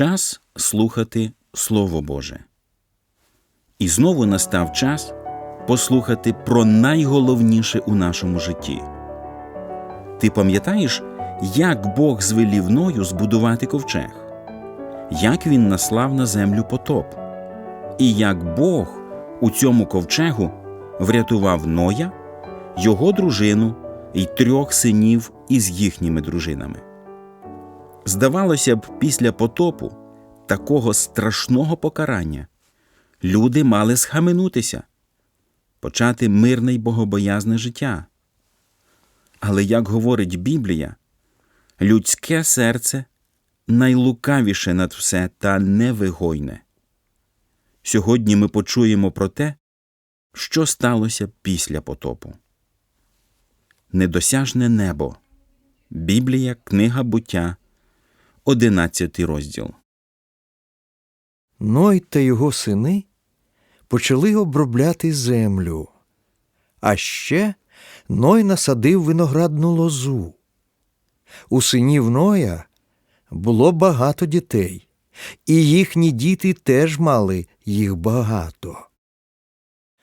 Час слухати Слово Боже. І знову настав час послухати про найголовніше у нашому житті. Ти пам'ятаєш, як Бог звелів Ною збудувати ковчег, як він наслав на землю потоп, і як Бог у цьому ковчегу врятував Ноя, його дружину і трьох синів із їхніми дружинами. Здавалося б, після потопу такого страшного покарання люди мали схаменутися, почати мирне й богобоязне життя. Але, як говорить Біблія, людське серце найлукавіше над все та невигойне. Сьогодні ми почуємо про те, що сталося після потопу. Недосяжне небо. Біблія, Книга буття, 11 розділ. Ной та його сини почали обробляти землю. А ще Ной насадив виноградну лозу. У синів Ноя було багато дітей, і їхні діти теж мали їх багато.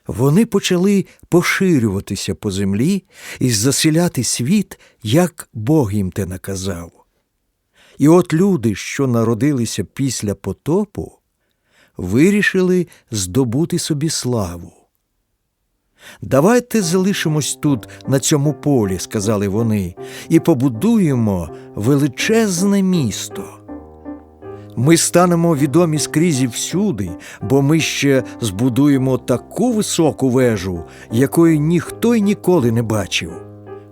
Вони почали поширюватися по землі і заселяти світ, як Бог їм те наказав. І от люди, що народилися після потопу, вирішили здобути собі славу. Давайте залишимось тут, на цьому полі, сказали вони, і побудуємо величезне місто. Ми станемо відомі скрізь і всюди, бо ми ще збудуємо таку високу вежу, якої ніхто й ніколи не бачив.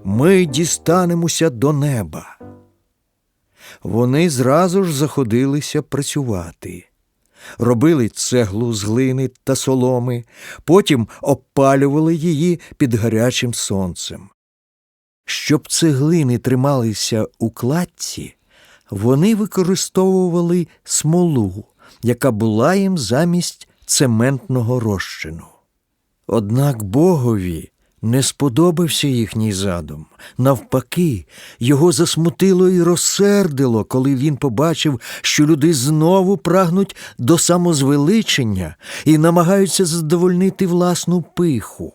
Ми дістанемося до неба. Вони зразу ж заходилися працювати. Робили цеглу з глини та соломи, потім опалювали її під гарячим сонцем. Щоб цеглини трималися у кладці, вони використовували смолу, яка була їм замість цементного розчину. Однак Богові не сподобався їхній задум. Навпаки, його засмутило і розсердило, коли він побачив, що люди знову прагнуть до самозвеличення і намагаються задовольнити власну пиху.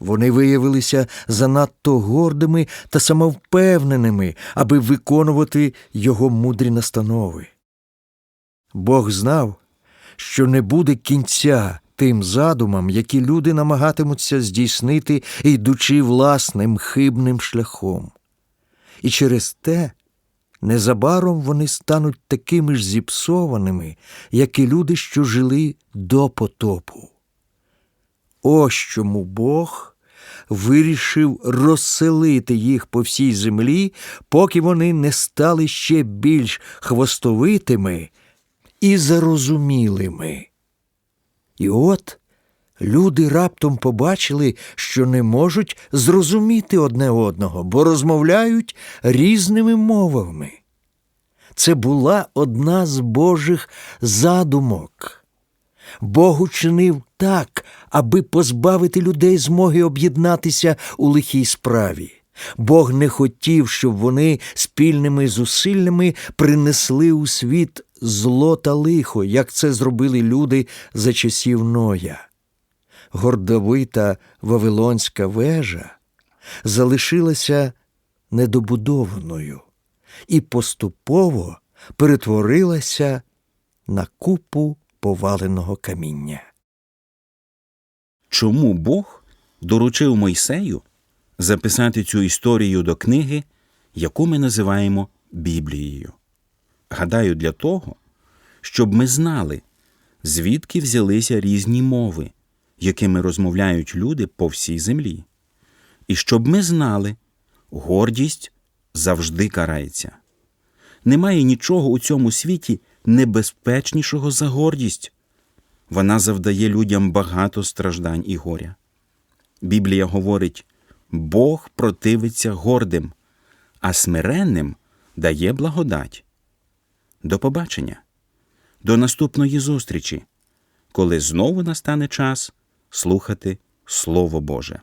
Вони виявилися занадто гордими та самовпевненими, аби виконувати його мудрі настанови. Бог знав, що не буде кінця тим задумам, які люди намагатимуться здійснити, йдучи власним хибним шляхом. І через те незабаром вони стануть такими ж зіпсованими, як і люди, що жили до потопу. Ось чому Бог вирішив розселити їх по всій землі, поки вони не стали ще більш хвостовитими і зарозумілими. І от люди раптом побачили, що не можуть зрозуміти одне одного, бо розмовляють різними мовами. Це була одна з Божих задумок. Бог учинив так, аби позбавити людей змоги об'єднатися у лихій справі. Бог не хотів, щоб вони спільними зусиллями принесли у світ зло та лихо, як це зробили люди за часів Ноя. Гордовита Вавилонська вежа залишилася недобудованою і поступово перетворилася на купу поваленого каміння. Чому Бог доручив Мойсею записати цю історію до книги, яку ми називаємо Біблією? Гадаю, для того, щоб ми знали, звідки взялися різні мови, якими розмовляють люди по всій землі, і щоб ми знали, гордість завжди карається. Немає нічого у цьому світі небезпечнішого за гордість. Вона завдає людям багато страждань і горя. Біблія говорить Бог противиться гордим, а смиренним дає благодать. До побачення, до наступної зустрічі, коли знову настане час слухати Слово Боже.